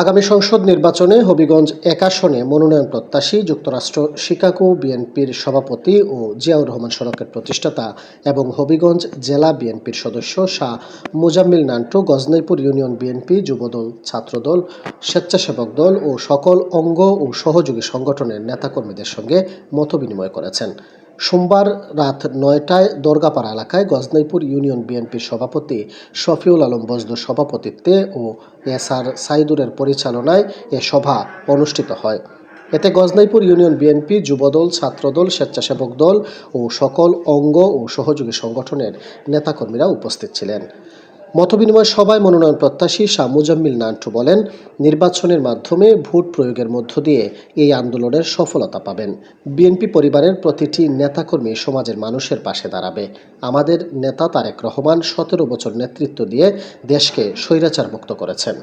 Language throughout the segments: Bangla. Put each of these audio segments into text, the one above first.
আগামী সংসদ নির্বাচনে হবিগঞ্জ এক আসনে মনোনয়ন প্রত্যাশী যুক্তরাষ্ট্র, শিকাগো বিএনপির সভাপতি ও জিয়াউর রহমান সড়কের প্রতিষ্ঠাতা এবং হবিগঞ্জ জেলা বিএনপির সদস্য শাহ মুজাম্মিল নান্টু, গজনৈপুর ইউনিয়ন বিএনপি যুবদল, ছাত্রদল, স্বেচ্ছাসেবক দল ও সকল অঙ্গ ও সহযোগী সংগঠনের নেতাকর্মীদের সঙ্গে মতবিনিময় করেছেন। সোমবার রাত নয়টায় দরগাপাড়া এলাকায় গজনাইপুর ইউনিয়ন বিএনপির সভাপতি শফিউল আলম বজদুর সভাপতিত্বে ও এস আর সাইদুরের পরিচালনায় এ সভা অনুষ্ঠিত হয়। এতে গজনাইপুর ইউনিয়ন বিএনপি, যুবদল, ছাত্রদল, স্বেচ্ছাসেবক দল ও সকল অঙ্গ ও সহযোগী সংগঠনের নেতাকর্মীরা উপস্থিত ছিলেন। মতবিনিময় সভায় মনোনয়ন প্রত্যাশী শাহ মুজাম্মিল নান্টু বলেন, নির্বাচনের মাধ্যমে ভোট প্রয়োগের মধ্য দিয়ে এই আন্দোলনের সফলতা পাবেন। বিএনপি পরিবারের প্রতিটি নেতাকর্মী সমাজের মানুষের পাশে দাঁড়াবে। আমাদের নেতা তারেক রহমান সতেরো বছর নেতৃত্ব দিয়ে দেশকে স্বৈরাচার মুক্ত করেছেন।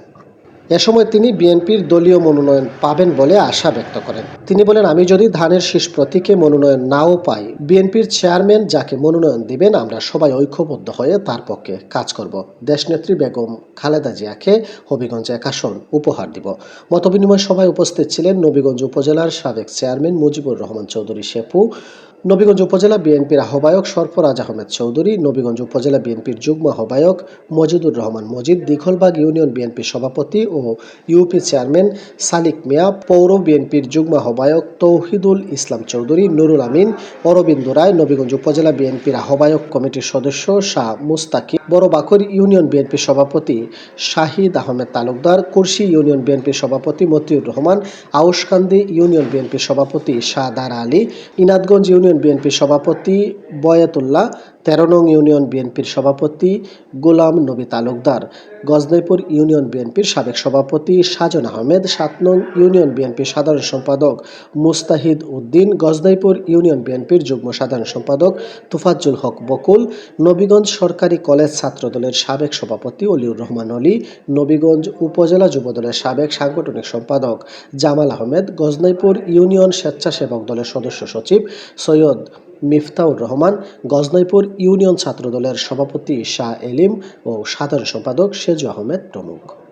এ সময় তিনি বিএনপির দলীয় মনোনয়ন পাবেন বলে আশা ব্যক্ত করেন। তিনি বলেন, আমি যদি ধানের শীষ প্রতীকে মনোনয়ন নাও পাই, বিএনপির চেয়ারম্যান যাকে মনোনয়ন দিবেন, আমরা সবাই ঐক্যবদ্ধ হয়ে তার পক্ষে কাজ করব। দেশনেত্রী বেগম খালেদা জিয়াকে হবিগঞ্জ এক আসন উপহার দিব। মতবিনিময় সভায় উপস্থিত ছিলেন নবীগঞ্জ উপজেলার সাবেক চেয়ারম্যান মুজিবুর রহমান চৌধুরী শেপু নবীগঞ্জ উপজেলা বিএনপির আহ্বায়ক সরফরাজ আহমেদ চৌধুরী, নবীগঞ্জ উপজেলা বিএনপির যুগ্ম আহ্বায়ক মজিদুর রহমান মজিদ, দিঘলবাগ ইউনিয়ন বিএনপির সভাপতি ও ইউপি চেয়ারম্যান সালিক মিয়া, পৌর বিএনপির যুগ্ম আহ্বায়ক তৌহিদুল ইসলাম চৌধুরী, নুরুল আমিন, অরবিন্দ রায়, নবীগঞ্জ উপজেলা বিএনপির আহ্বায়ক কমিটির সদস্য শাহ মুস্তাকি বড় বাকর ইউনিয়ন বিএনপির সভাপতি শাহিদ আহমেদ তালুকদার, কুরশি ইউনিয়ন বিএনপির সভাপতি মতিউর রহমান আউসকান্দি ইউনিয়ন বিএনপির সভাপতি শাহ দারা আলী, ইনাদগঞ্জ ইউনিয়ন বিএনপির সভাপতি বয়াতুল্লাহ তেরো নং ইউনিয়ন বিএনপির সভাপতি গোলাম নবী তালুকদার। গজনৈপুর ইউনিয়ন বিএনপির সাবেক সভাপতি সাজন আহমেদ, সাত নং ইউনিয়ন বিএনপির সাধারণ সম্পাদক মুস্তাহিদ উদ্দিন গজনৈপুর ইউনিয়ন বিএনপির যুগ্ম সাধারণ সম্পাদক তুফাজ্জুল হক বকুল, নবীগঞ্জ সরকারি কলেজ ছাত্রদলের সাবেক সভাপতি অলিউর রহমান অলি, নবীগঞ্জ উপজেলা যুবদলের সাবেক সাংগঠনিক সম্পাদক জামাল আহমেদ গজনৈপুর ইউনিয়ন স্বেচ্ছাসেবক দলের সদস্য সচিব সৈয়দ মিফতাউর রহমান গজনাইপুর ইউনিয়ন ছাত্রদলের সভাপতি শাহ এলিম ও সাধারণ সম্পাদক সেজু আহমেদ প্রমুখ।